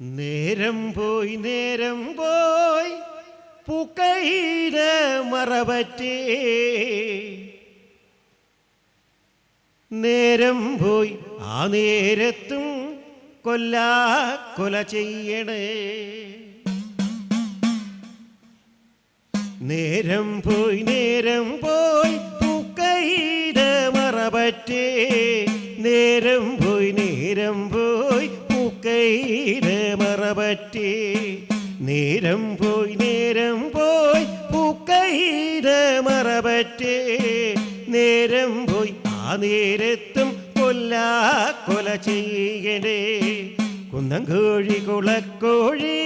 നേരം പോയി നേരം പോയി പുക്കയില മറവറ്റേ. നേരം പോയി ആ നേരത്തും കൊല്ലാ കൊല ചെയ്യണേ. നേരം പോയി നേരം പോയി പുക്കയില മറവറ്റേ. നേരം പോയി നേരം പോയി പൂക്കൈര മറവറ്റേ നേരം പോയി നേരം പോയി പൂക്കൈര മറപറ്റി നേരം പോയി ആ നേരത്തും കൊല്ലാ കൊല ചെയ്യണേ. കുന്നം കോഴി കുളക്കോഴി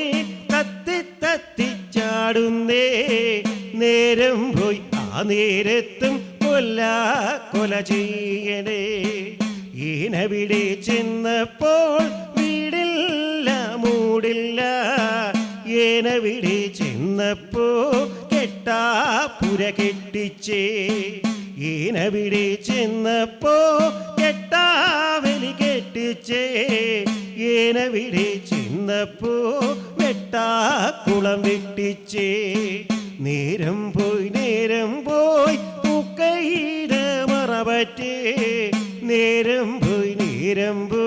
തത്തി തത്തി ചാടുന്നേ. നേരം പോയി ആ നേരത്തും കൊല്ലാ കൊല ചെയ്യണേ. ഈനവിടെ ചെന്നപ്പോൾ ഏനവിടെ ചെന്നപ്പോ കെട്ടാ പുര കെട്ടിച്ചേ. ഈനവിടെ ചെന്നപ്പോ കെട്ടാവലി കെട്ടിച്ചേ. ഏനവിടെ ചെന്നപ്പോ വെട്ടാക്കുളം വെട്ടിച്ചേ. നേരം പോയി നേരം പോയി പൂക്കൈര മറവറ്റേ നേരം പോയി നേരം പോയി